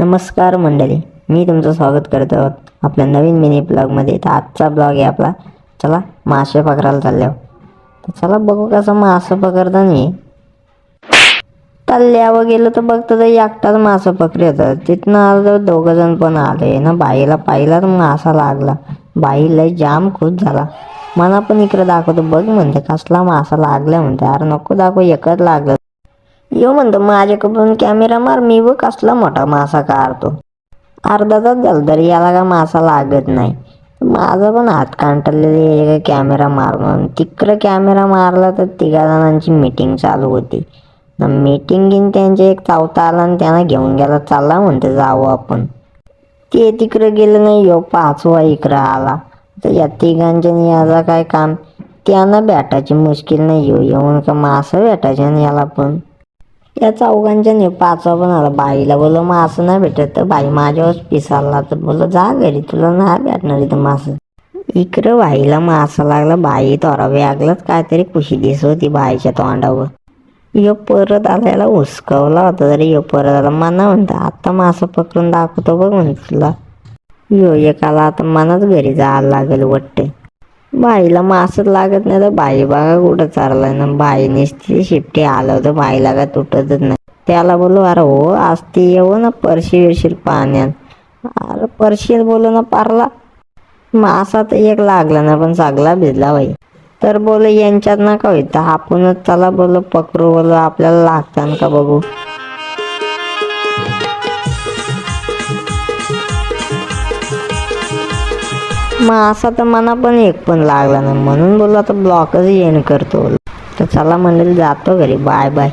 नमस्कार मंडळी मी तुमचं स्वागत करत आहोत आपल्या नवीन मिनी ब्लॉगमध्ये तर आजचा ब्लॉग आहे आपला. चला मासे पकडायला चालले तर चला बघू कसं मासं नाही. तल्ल्यावर गेलं तर बघतो तर एकटाच मासं पकडी होतं तिथनं आलं तर दोघं जण पण आले. ना बाईला पाहिला तर मासा लागला. बाई लय जाम खुश झाला. मला पण इकडे दाखवतो. बघ म्हणते कसला मासा लागला म्हणते. अरे नको दाखव एकच लागलं. यो म्हणतो माझ्याकडून कॅमेरा मार मी व कसला मोठा मासा काढतो. अर्धा तास झाला तरी याला का मासा लागत नाही. माझा पण हात कांटलेले कॅमेरा मार म्हणून. तिकडं कॅमेरा मारला तर तिघा जणांची मीटिंग चालू होती. मीटिंग घेऊन त्यांचे एक चावता आला आणि त्यांना घेऊन गेला चालला म्हणते जावं आपण. ते तिकडं गेलं नाही यो पाचवा इकडं आला. तर या तिघांच्या याचा काय काम? त्यांना भेटायची मुश्किल नाही येऊ येऊन का मासं भेटायचे आणि याला पण. त्या चौघांच्याने पाचवा पण आला. बाईला बोललो मासं नाही भेटत. तर बाई माझ्यावर पिसाला तर बोललो जा घरी तुला नाही भेटणार इथं मासं. इकडं बाईला मासा लागला. बाई तोरा व्यागलाच काहीतरी खुशी दिसत होती बाईच्या तोंडावर. यो परत आल्याला हुसकवला होता तरी यो परत आला. मना म्हणता आता मासं पकडून दाखवतो बघ म्हणतो तुला. यो एकाला आता मनाच घरी जायला लागेल वाटते बाईला मासच लागत नाही तर बाई बघा कुठं चाललाय. ना बाई नुसती शिफ्टी आलं तर बाईला का तुटतच नाही. त्याला बोलू अरे हो आज ती येऊ ना परशी येशील पाण्यात. अरे परशी बोलू ना पारला. मासा तर एक लागला ना पण चांगला भिजला बाई. तर बोल यांच्यात नका होईल तर आपणच चला बोल पकडू बोल आपल्याला लागतात का बघू? मग असा तर मना पण एक पण लागला नाही. म्हणून बोललो आता ब्लॉकच येण करतो. तर चला मंडळी जातो घरी. Bye bye